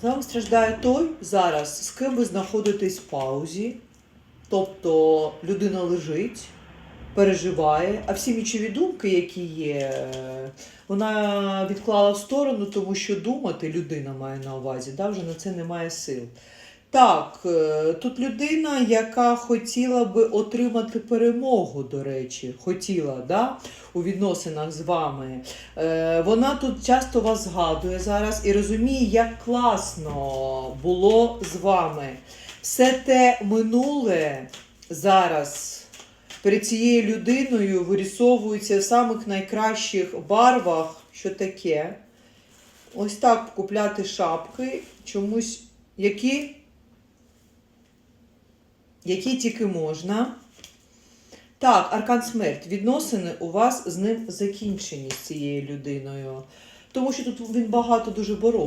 З вами страждає той зараз, з ким ви знаходитесь в паузі. Тобто людина лежить, переживає, а всі мічові думки, які є, вона відклала в сторону, тому що думати людина має на увазі, да, вже на це немає сил. Так, е, тут людина, яка хотіла би отримати перемогу, до речі, хотіла да, у відносинах з вами. Е, Вона тут часто вас згадує зараз і розуміє, як класно було з вами. Все те минуле зараз перед цією людиною вирісовується в самих найкращих барвах. Що таке? Ось так купляти шапки чомусь, які, які тільки можна. Так, аркан смерть. Відносини у вас з ним закінчені з цією людиною. Тому що тут він багато дуже боровся.